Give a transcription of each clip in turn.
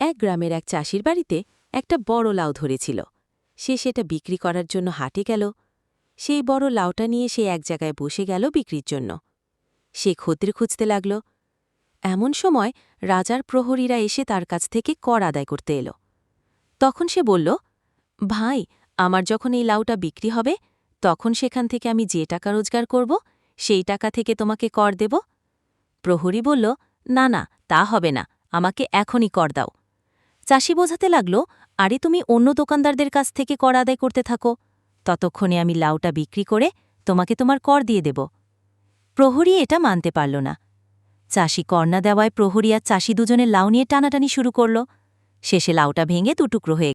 এক গ্রামের এক চাষির বাড়িতে একটা বড় লাউ ধরেছিল। সে সেটা বিক্রি করার জন্য হাটে গেল। সেই বড় লাউটা নিয়ে সে এক জায়গায় বসে গেল বিক্রির জন্য। সে খদ্রে খুঁজতে লাগল। এমন সময় রাজার প্রহরীরা এসে তার কাছ থেকে কর আদায় করতে এলো। তখন সে বলল, ভাই, আমার যখন এই লাউটা বিক্রি হবে, তখন সেখান থেকে আমি যে টাকা রোজগার করব, সেই টাকা থেকে তোমাকে কর দেব? প্রহরী বলল, না না, তা হবে না, আমাকে এখনই কর দাও। চাষি বোঝাতে লাগল, আরে তুমি অন্য দোকানদারদের কাছ থেকে কর আদায় করতে থাকো। ততক্ষণে আমি লাউটা বিক্রি করে তোমাকে তোমার কর দিয়ে দেব। প্রহরী এটা মানতে পারল না। চাষি কর না দেওয়ায় প্রহরী আর চাষি দুজনে লাউ নিয়ে টানাটানি শুরু করল। শেষে লাউটা ভেঙে দুটুকরো হয়ে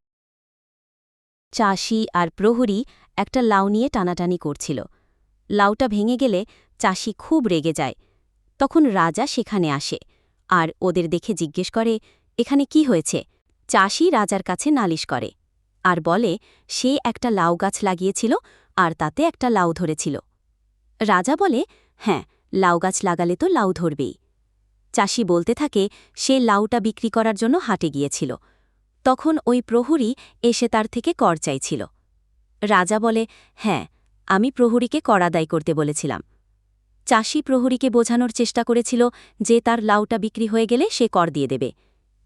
চাষি আর প্রহরী একটা লাউ নিয়ে টানাটানি করছিল। লাউটা ভেঙে গেলে চাষি খুব রেগে যায়। তখন রাজা সেখানে আসে আর ওদের দেখে জিজ্ঞেস করে, এখানে কি হয়েছে? চাষি রাজার কাছে নালিশ করে আর বলে, সে একটা লাউ গাছ লাগিয়েছিল আর তাতে একটা লাউ ধরেছিল। রাজা বলে হ্যাঁ লাউ গাছ লাগালে তো লাউ ধরবেই। চাষি বলতে থাকে, সে লাউটা বিক্রি করার জন্য হাটে গিয়েছিল। তখন ওই প্রহরী এসে তার থেকে কর চাইছিল। রাজা বলে হ্যাঁ আমি প্রহরীকে কর আদায় করতে বলেছিলাম। চাষি প্রহরীকে বোঝানোর চেষ্টা করেছিল যে তার লাউটা বিক্রি হয়ে গেলে সে কর দিয়ে দেবে।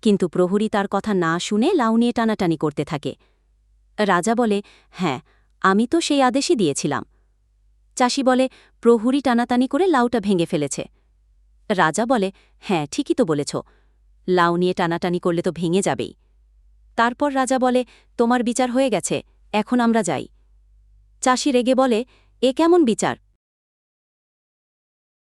কিন্তু প্রহরী তার কথা না শুনে লাউ নিয়ে টানাটানি করতে থাকে। রাজা বলে হ্যাঁ আমি তো সেই আদেশই দিয়েছিলাম। চাষি বলে, প্রহরী টানাটানি করে লাউটা ভেঙে ফেলেছে। রাজা বলে হ্যাঁ ঠিকই তো বলেছ। লাউ নিয়ে টানাটানি করলে তো ভেঙে যাবেই। তারপর রাজা বলে, তোমার বিচার হয়ে গেছে, এখন আমরা যাই। চাষি রেগে বলে, এ কেমন বিচার?